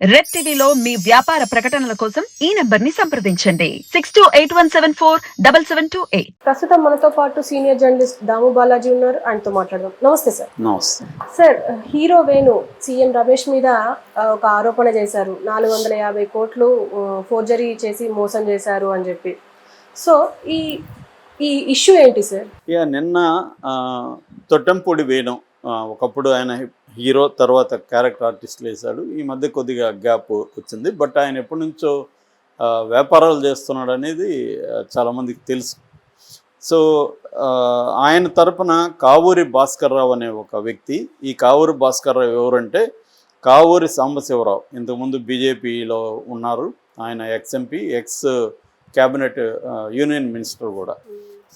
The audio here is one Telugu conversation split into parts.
రెడ్ టీవీలో మీ వ్యాపార ప్రకటనల కోసం ఈ నెంబర్ని సంప్రదించండి. Six two eight one seven four double seven two eight. ప్రస్తుతం మనతో పాటు సీనియర్ జర్నలిస్ట్ దాము బాలాజీ ఉన్నారు. ఆయనతో మాట్లాడదాం. నమస్తే సార్. నమస్తే. Sir hero Venu CM Ramesh మీద ఒక ఆరోపణ చేశారు. నాలుగు వందల యాభై కోట్లు ఫోర్జరీ చేసి మోసం చేశారు అని చెప్పి. సో ఈ ఈ ఇష్యూ ఏంటి సార్? ఇక నిన్న తొట్టంపూడి వేణు ఒకప్పుడు ఆయన హీరో తర్వాత క్యారెక్టర్ ఆర్టిస్ట్ వేశాడు. ఈ మధ్య కొద్దిగా గ్యాప్ వచ్చింది. బట్ ఆయన ఎప్పటి నుంచో వ్యాపారాలు చేస్తున్నాడు అనేది చాలామందికి తెలుసు. సో ఆయన తరపున కావూరి భాస్కర్రావు అనే ఒక వ్యక్తి. ఈ కావూరి భాస్కర్రావు ఎవరంటే కావూరి సాంబశివరావు. ఇంతకుముందు బీజేపీలో ఉన్నారు. ఆయన ex MP ex cabinet union minister కూడా.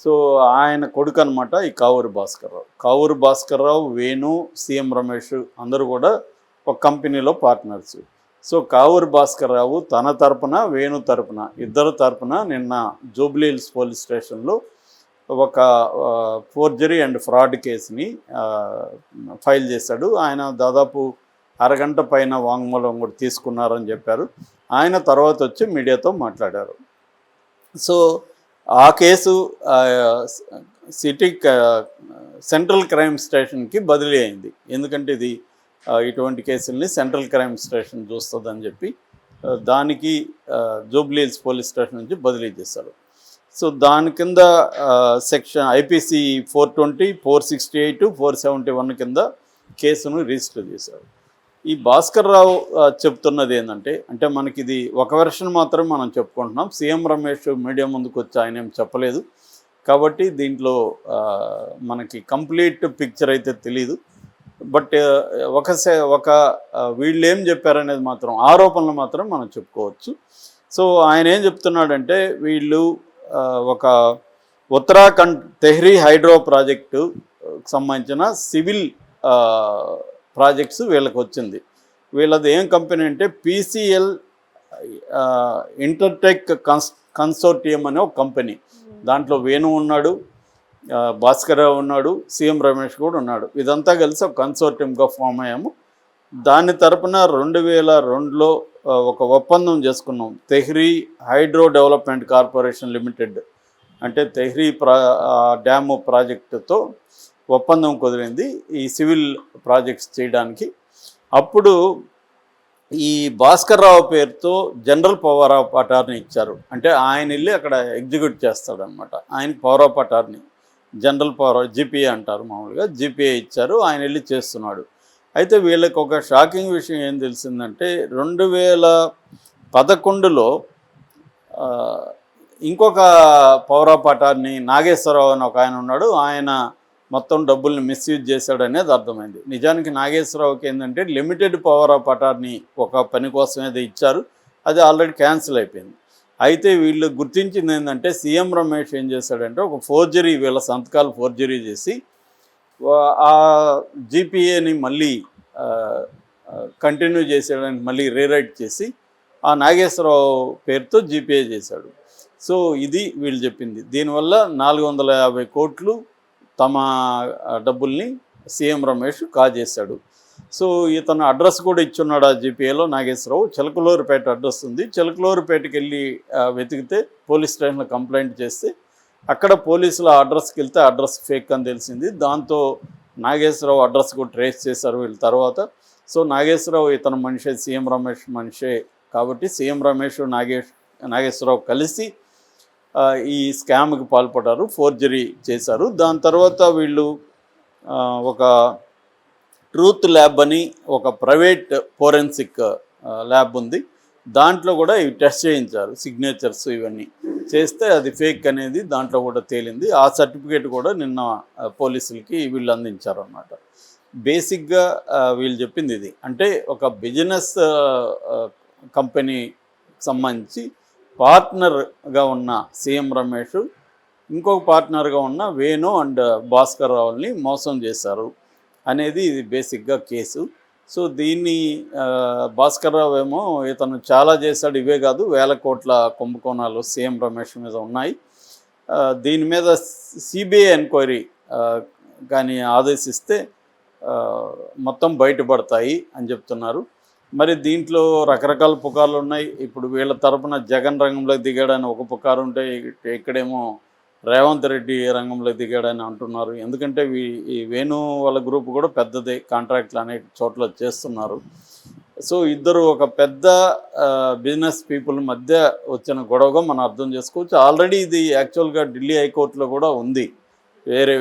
సో ఆయన కొడుకు అనమాట ఈ కావూరి భాస్కర్రావు. కావూరి భాస్కర్రావు వేణు సీఎం రమేష్ అందరూ కూడా ఒక కంపెనీలో పార్ట్నర్స్. సో కావూరి భాస్కర్రావు తన తరపున వేణు తరపున ఇద్దరు తరపున నిన్న జూబ్లీ హిల్స్ పోలీస్ స్టేషన్లో ఒక ఫోర్జరీ అండ్ ఫ్రాడ్ కేసుని ఫైల్ చేశాడు. ఆయన దాదాపు అరగంట పైన వాంగ్మూలం కూడా తీసుకున్నారని చెప్పారు. ఆయన తర్వాత వచ్చి మీడియాతో మాట్లాడారు. సో ఆ కేసు సిటీ సెంట్రల్ క్రైమ్ స్టేషన్కి బదిలీ అయింది. ఎందుకంటే ఇది ఇటువంటి కేసుల్ని సెంట్రల్ క్రైమ్ స్టేషన్ చూస్తుందని చెప్పి దానికి జూబ్లీహిల్స్ పోలీస్ స్టేషన్ నుంచి బదిలీ చేశారు. సో దాని కింద section IPC four twenty four sixty eight four seventy one కింద కేసును రిజిస్టర్ చేశారు. ఈ భాస్కర్ రావు చెప్తున్నది ఏంటంటే అంటే మనకి ఇది ఒక వెర్షన్ మాత్రం మనం చెప్పుకుంటున్నాం. సీఎం రమేష్ మీడియా ముందుకు వచ్చి ఆయన ఏం చెప్పలేదు. కాబట్టి దీంట్లో మనకి కంప్లీట్ పిక్చర్ అయితే తెలీదు. బట్ ఒక ఒక వీళ్ళు ఏం చెప్పారనేది మాత్రం ఆరోపణలు మాత్రం మనం చెప్పుకోవచ్చు. సో ఆయన ఏం చెప్తున్నాడంటే వీళ్ళు ఒక ఉత్తరాఖండ్ తెహ్రీ హైడ్రో ప్రాజెక్టు సంబంధించిన సివిల్ ప్రాజెక్ట్స్ వీళ్ళకి వచ్చింది వీళ్ళది ఏం కంపెనీ అంటే పీసీఎల్ ఇంటర్టెక్ కన్స్ కన్సోర్టియం అనే ఒక కంపెనీ. దాంట్లో వేణు ఉన్నాడు భాస్కరరావు ఉన్నాడు సీఎం రమేష్ కూడా ఉన్నాడు. ఇదంతా కలిసి ఒక కన్సోర్టియంగా ఫామ్ అయ్యాము. దాని తరపున రెండు వేల రెండులో ఒక ఒప్పందం చేసుకున్నాం. Tehri hydro development corporation limited. అంటే తెహ్రీ ప్రా డ్యాము ప్రాజెక్టుతో ఒప్పందం కుదిరింది ఈ సివిల్ ప్రాజెక్ట్స్ చేయడానికి. అప్పుడు ఈ భాస్కర్ రావు పేరుతో జనరల్ పవర్ ఆఫ్ అటార్నీ ఇచ్చారు. అంటే ఆయన వెళ్ళి అక్కడ ఎగ్జిక్యూట్ చేస్తాడనమాట ఆయనకి power of attorney general power GPA అంటారు మామూలుగా. జిపిఏ ఇచ్చారు ఆయన వెళ్ళి చేస్తున్నాడు. అయితే వీళ్ళకి ఒక షాకింగ్ విషయం ఏం తెలిసిందంటే రెండు వేల పదకొండులో ఇంకొక పవర్ ఆఫ్ అటార్నీ నాగేశ్వరరావు అని ఒక ఆయన ఉన్నాడు. ఆయన మొత్తం డబ్బుల్ని మిస్యూజ్ చేశాడు అనేది అర్థమైంది. నిజానికి నాగేశ్వరరావుకి ఏంటంటే లిమిటెడ్ పవర్ ఆఫ్ అటార్నీ ఒక పని కోసం ఏదో ఇచ్చారు. అది ఆల్రెడీ క్యాన్సిల్ అయిపోయింది. అయితే వీళ్ళు గుర్తించింది ఏంటంటే సీఎం రమేష్ ఏం చేశాడంటే ఒక ఫోర్జరీ వీళ్ళ సంతకాలు ఫోర్జరీ చేసి ఆ జీపీఏని మళ్ళీ కంటిన్యూ చేసేయడానికి మళ్ళీ రీరైట్ చేసి ఆ నాగేశ్వరరావు పేరుతో జీపీఏ చేశాడు. సో ఇది వీళ్ళు చెప్పింది. దీనివల్ల నాలుగు వందల యాభై కోట్లు తమ డబ్బుల్ని సీఎం రమేష్ కాజేశాడు. సో ఇతను అడ్రస్ కూడా ఇచ్చున్నాడు ఆ జీపీఏలో నాగేశ్వరరావు. చిలకలూరుపేట అడ్రస్ ఉంది. చిలకలూరుపేటకి వెళ్ళి వెతికితే పోలీస్ స్టేషన్లో కంప్లైంట్ చేస్తే అక్కడ పోలీసులు ఆ అడ్రస్కి వెళ్తే అడ్రస్ ఫేక్ అని తెలిసింది. దాంతో నాగేశ్వరరావు అడ్రస్ కూడా ట్రేస్ చేశారు వీళ్ళ తర్వాత. సో నాగేశ్వరరావు ఇతను మనిషే సీఎం రమేష్ మనిషే కాబట్టి సీఎం రమేష్ నాగేష్ నాగేశ్వరరావు కలిసి ఈ స్కామ్కి పాల్పడ్డారు ఫోర్జరీ చేశారు. దాని తర్వాత వీళ్ళు ఒక ట్రూత్ ల్యాబ్ అని ఒక ప్రైవేట్ ఫోరెన్సిక్ ల్యాబ్ ఉంది. దాంట్లో కూడా ఇవి టెస్ట్ చేయించారు సిగ్నేచర్స్ ఇవన్నీ. చేస్తే అది ఫేక్ అనేది దాంట్లో కూడా తేలింది. ఆ సర్టిఫికేట్ కూడా నిన్న పోలీసులకి వీళ్ళు అందించారు అన్నమాట బేసిక్గా వీళ్ళు చెప్పింది ఇది. అంటే ఒక బిజినెస్ కంపెనీ సంబంధించి పార్ట్నర్గా ఉన్న సీఎం రమేష్ ఇంకొక పార్ట్నర్గా ఉన్న వేణు అండ్ భాస్కర్ రావుల్ని మోసం చేశారు అనేది ఇది బేసిక్గా కేసు. సో దీన్ని భాస్కర్ రావు ఏమో ఇతను చాలా చేశాడు ఇవే కాదు వేల కోట్ల కుంభకోణాలు సీఎం రమేష్ మీద ఉన్నాయి. దీని మీద సిబిఐ ఎంక్వైరీ కానీ ఆదేశిస్తే మొత్తం బయటపడతాయి అని చెప్తున్నారు. మరి దీంట్లో రకరకాల పుకార్లు ఉన్నాయి. ఇప్పుడు వీళ్ళ తరపున జగన్ రంగంలోకి దిగాడని ఒక పుకారు ఉంటే ఇక్కడేమో రేవంత్ రెడ్డి రంగంలోకి దిగాడని అంటున్నారు. ఎందుకంటే ఈ వేణు వాళ్ళ గ్రూప్ కూడా పెద్దదే కాంట్రాక్ట్లు అనేక చోట్ల చేస్తున్నారు. సో ఇద్దరు ఒక పెద్ద బిజినెస్ పీపుల్ మధ్య వచ్చిన గొడవగా మనం అర్థం చేసుకోవచ్చు. ఆల్రెడీ ఇది యాక్చువల్గా ఢిల్లీ హైకోర్టులో కూడా ఉంది. వేరే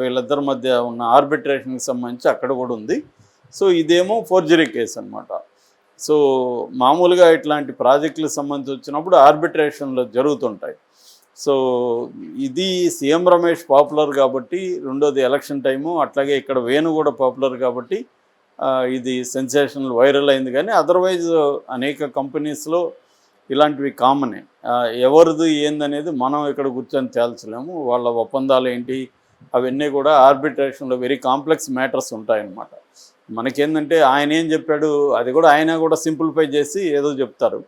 వీళ్ళిద్దరి మధ్య ఉన్న ఆర్బిట్రేషన్కి సంబంధించి అక్కడ కూడా ఉంది. సో ఇదేమో ఫోర్జరీ కేసు అనమాట సో మామూలుగా ఇట్లాంటి ప్రాజెక్టులకు సంబంధించి వచ్చినప్పుడు ఆర్బిట్రేషన్లో జరుగుతుంటాయి. సో ఇది సీఎం రమేష్ పాపులర్ కాబట్టి రెండోది ఎలక్షన్ టైము అట్లాగే ఇక్కడ వేణు కూడా పాపులర్ కాబట్టి ఇది సెన్సేషనల్ వైరల్ అయింది కానీ అదర్వైజ్ అనేక కంపెనీస్లో ఇలాంటివి కామనే. ఎవరిది ఏందనేది మనం ఇక్కడ కూర్చొని తేల్చలేము. వాళ్ళ ఒప్పందాలు ఏంటి అవన్నీ కూడా ఆర్బిట్రేషన్లో వెరీ కాంప్లెక్స్ మ్యాటర్స్ ఉంటాయన్నమాట. మనకేందంటే ఆయన ఏం చెప్పాడు అది కూడా ఆయన కూడా సింప్లిఫై చేసి ఏదో చెప్తారు.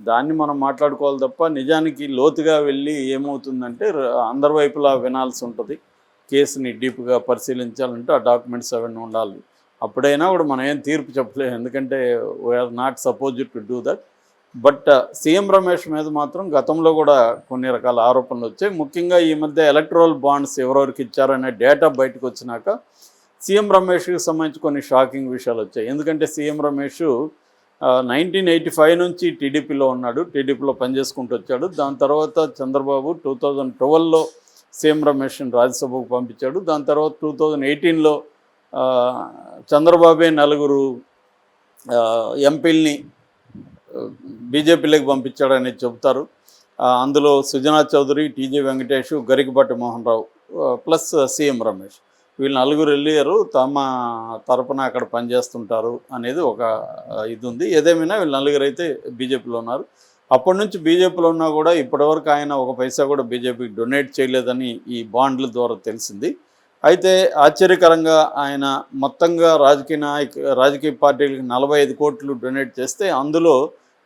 దాన్ని మనం మాట్లాడుకోవాలి తప్ప నిజానికి లోతుగా వెళ్ళి ఏమవుతుందంటే అందరి వైపులా వినాల్సి ఉంటుంది. కేసుని డీప్గా పరిశీలించాలంటే ఆ డాక్యుమెంట్స్ అవన్నీ ఉండాలి. అప్పుడైనా కూడా మనం ఏం తీర్పు చెప్పలేము. ఎందుకంటే we are not suppose to do that but CM Ramesh మీద మాత్రం గతంలో కూడా కొన్ని రకాల ఆరోపణలు వచ్చాయి. ముఖ్యంగా ఈ మధ్య ఎలక్ట్రల్ బాండ్స్ ఎవరెవరికి ఇచ్చారనే డేటా బయటకు వచ్చినాక సీఎం రమేష్కి సంబంధించి కొన్ని షాకింగ్ విషయాలు వచ్చాయి. ఎందుకంటే CM Ramesh nineteen eighty five నుంచి టీడీపీలో ఉన్నాడు. టీడీపీలో పనిచేసుకుంటూ వచ్చాడు. దాని తర్వాత చంద్రబాబు టూ థౌజండ్ ట్వెల్వ్లో సీఎం రమేష్ని రాజ్యసభకు పంపించాడు. దాని తర్వాత టూ థౌజండ్ ఎయిటీన్లో చంద్రబాబే నలుగురు ఎంపీల్ని బీజేపీలోకి పంపించాడని చెబుతారు. అందులో Sujana Chowdary TJ Venkatesh Garikapati Mohan Rao plus CM Ramesh. వీళ్ళు నలుగురు వెళ్ళారు తమ తరపున అక్కడ పనిచేస్తుంటారు అనేది ఒక ఇది ఉంది ఏదేమైనా వీళ్ళు నలుగురు అయితే బీజేపీలో ఉన్నారు. అప్పటి నుంచి బీజేపీలో ఉన్నా కూడా ఇప్పటివరకు ఆయన ఒక పైసా కూడా బీజేపీకి డొనేట్ చేయలేదని ఈ బాండ్ల ద్వారా తెలిసింది. అయితే ఆశ్చర్యకరంగా ఆయన మొత్తంగా రాజకీయ నాయక రాజకీయ పార్టీలకు నలభై ఐదు కోట్లు డొనేట్ చేస్తే అందులో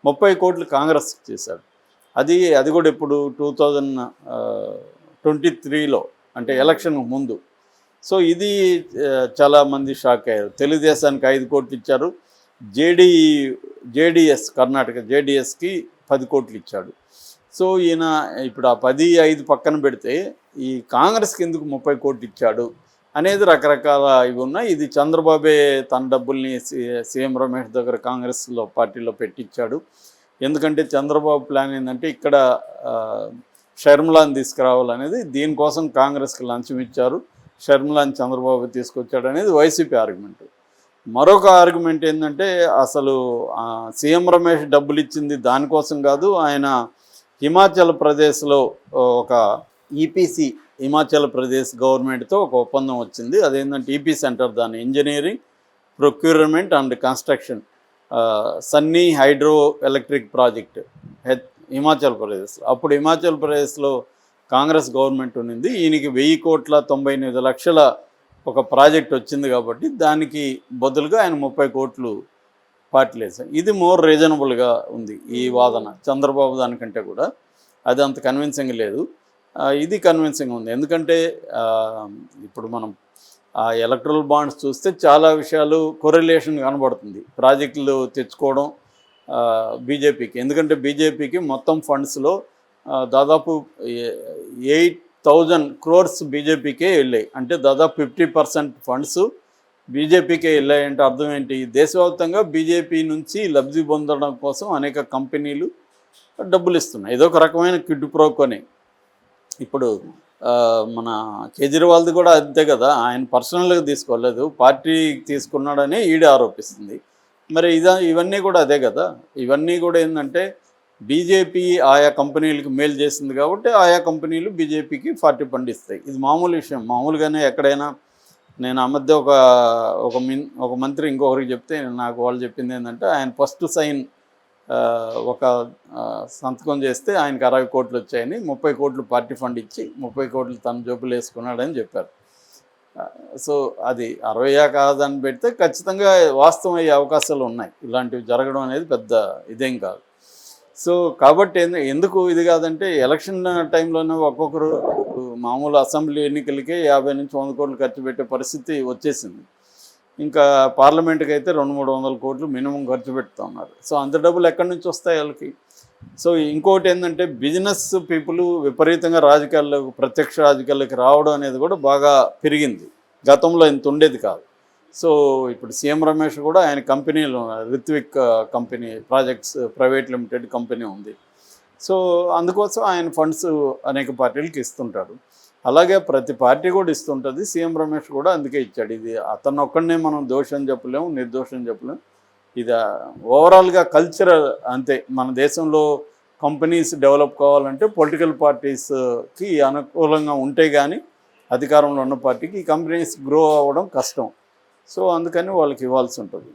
ముప్పై కోట్లు కాంగ్రెస్ చేశాడు. అది అది కూడా ఇప్పుడు టూ థౌజండ్ ట్వంటీ త్రీలో అంటే ఎలక్షన్ ముందు సో ఇది చాలామంది చాలా మంది షాక్ అయ్యారు. తెలుగుదేశానికి ఐదు కోట్లు ఇచ్చారు. జేడీ జేడిఎస్ కర్ణాటక జేడిఎస్కి పది కోట్లు ఇచ్చాడు. సో ఈయన ఇప్పుడు ఆ పది ఐదు పక్కన పెడితే ఈ కాంగ్రెస్కి ఎందుకు ముప్పై కోట్లు ఇచ్చాడు అనేది రకరకాల ఇవి ఉన్నాయి. ఇది చంద్రబాబే తన డబ్బుల్ని సి- సీఎం రమేష్ దగ్గర కాంగ్రెస్లో పార్టీలో పెట్టించాడు ఎందుకంటే చంద్రబాబు ప్లాన్ ఏంటంటే ఇక్కడ ఆ, షర్మిలాని తీసుకురావాలనేది. దీనికోసం కాంగ్రెస్కి లంచం ఇచ్చారు. షర్మిలాని చంద్రబాబు తీసుకొచ్చాడు అనేది వైసీపీ ఆర్గ్యుమెంట్. మరొక ఆర్గ్యుమెంట్ ఏంటంటే అసలు సీఎం రమేష్ డబ్బులు ఇచ్చింది దానికోసం కాదు ఆయన హిమాచల్ ప్రదేశ్లో ఒక ఈపీసీ హిమాచల్ ప్రదేశ్ గవర్నమెంట్తో ఒక ఒప్పందం వచ్చింది. అదేంటంటే ఈపీ సెంటర్ దాని engineering procurement and construction Sunni hydro electric project Himachal Pradesh అప్పుడు హిమాచల్ ప్రదేశ్లో కాంగ్రెస్ గవర్నమెంట్ ఉన్నింది. ఈయనకి వెయ్యి కోట్ల తొంభై ఎనిమిది లక్షల ఒక ప్రాజెక్ట్ వచ్చింది కాబట్టి దానికి బదులుగా ఆయన ముప్పై కోట్లు పార్టీలు వేశారు ఇది మోర్ రీజనబుల్గా ఉంది ఈ వాదన. చంద్రబాబు దానికంటే కూడా అది అంత కన్విన్సింగ్ లేదు. ఇది కన్విన్సింగ్ ఉంది. ఎందుకంటే ఇప్పుడు మనం ఆ ఎలక్ట్రల్ బాండ్స్ చూస్తే చాలా విషయాలు కొరిలేషన్ కనబడుతుంది. ప్రాజెక్టులు తెచ్చుకోవడం బీజేపీకి. ఎందుకంటే బీజేపీకి మొత్తం ఫండ్స్లో దాదాపు ఎయిట్ థౌజండ్ క్రోర్స్ బీజేపీకే వెళ్ళాయి. అంటే దాదాపు ఫిఫ్టీ పర్సెంట్ ఫండ్స్ బీజేపీకే వెళ్ళాయి అంటే అర్థం ఏంటి? దేశవ్యాప్తంగా బీజేపీ నుంచి లబ్ధి పొందడం కోసం అనేక కంపెనీలు డబ్బులు ఇస్తున్నాయి. ఇదొక రకమైన కిడ్ ప్రోకోని. ఇప్పుడు మన కేజ్రీవాల్ది కూడా అంతే కదా. ఆయన పర్సనల్గా తీసుకోలేదు. పార్టీ తీసుకున్నాడని ఈడీ ఆరోపిస్తుంది. మరి ఇదా ఇవన్నీ కూడా అదే కదా. ఇవన్నీ కూడా ఏంటంటే బీజేపీ ఆయా కంపెనీలకు మేలు చేసింది కాబట్టి ఆయా కంపెనీలు బీజేపీకి పార్టీ ఫండ్ ఇస్తాయి ఇది మామూలు విషయం. మామూలుగానే ఎక్కడైనా నేను ఆ మధ్య ఒక ఒక మిన్ ఒక మంత్రి ఇంకొకరికి చెప్తే నాకు వాళ్ళు చెప్పింది ఏంటంటే ఆయన ఫస్ట్ సైన్ ఒక సంతకం చేస్తే ఆయనకు అరవై కోట్లు వచ్చాయని ముప్పై కోట్లు పార్టీ ఫండ్ ఇచ్చి ముప్పై కోట్లు తన జోబులు వేసుకున్నాడని చెప్పారు. సో అది అరవయా కాదని పెడితే ఖచ్చితంగా వాస్తవం అయ్యే అవకాశాలు ఉన్నాయి. ఇలాంటివి జరగడం అనేది పెద్ద ఇదేం కాదు. సో కాబట్టి ఎందుకు ఇది కాదంటే ఎలక్షన్ టైంలోనే ఒక్కొక్కరు మామూలు అసెంబ్లీ ఎన్నికలకే యాభై నుంచి వంద కోట్లు ఖర్చు పెట్టే పరిస్థితి వచ్చేసింది. ఇంకా పార్లమెంట్కి అయితే రెండు మూడు వందల కోట్లు మినిమం ఖర్చు పెడుతున్నారు సో అంత డబ్బులు ఎక్కడి నుంచి వస్తాయి వాళ్ళకి? సో ఇంకోటి ఏంటంటే బిజినెస్ పీపుల్ విపరీతంగా రాజకీయాల్లోకి ప్రత్యక్ష రాజకీయాల్లోకి రావడం అనేది కూడా బాగా పెరిగింది. గతంలో ఇంత ఉండేది కాదు. సో ఇప్పుడు సీఎం రమేష్ కూడా ఆయన కంపెనీలో Rithwik uh, company projects private limited company ఉంది. సో అందుకోసం ఆయన ఫండ్స్ అనేక పార్టీలకు ఇస్తుంటాడు. అలాగే ప్రతి పార్టీ కూడా ఇస్తుంటుంది సీఎం రమేష్ కూడా అందుకే ఇచ్చాడు. ఇది అతను ఒక్కడనే మనం దోషం చెప్పలేము నిర్దోషం చెప్పలేము. ఇది uh, ఓవరాల్గా కల్చరల్ అంతే. మన దేశంలో కంపెనీస్ డెవలప్ కావాలంటే పొలిటికల్ పార్టీస్కి uh, అనుకూలంగా ఉంటే కానీ అధికారంలో ఉన్న పార్టీకి ఈ కంపెనీస్ గ్రో అవ్వడం కష్టం. సో అందుకని వాళ్ళకి ఇవ్వాల్సి ఉంటుంది.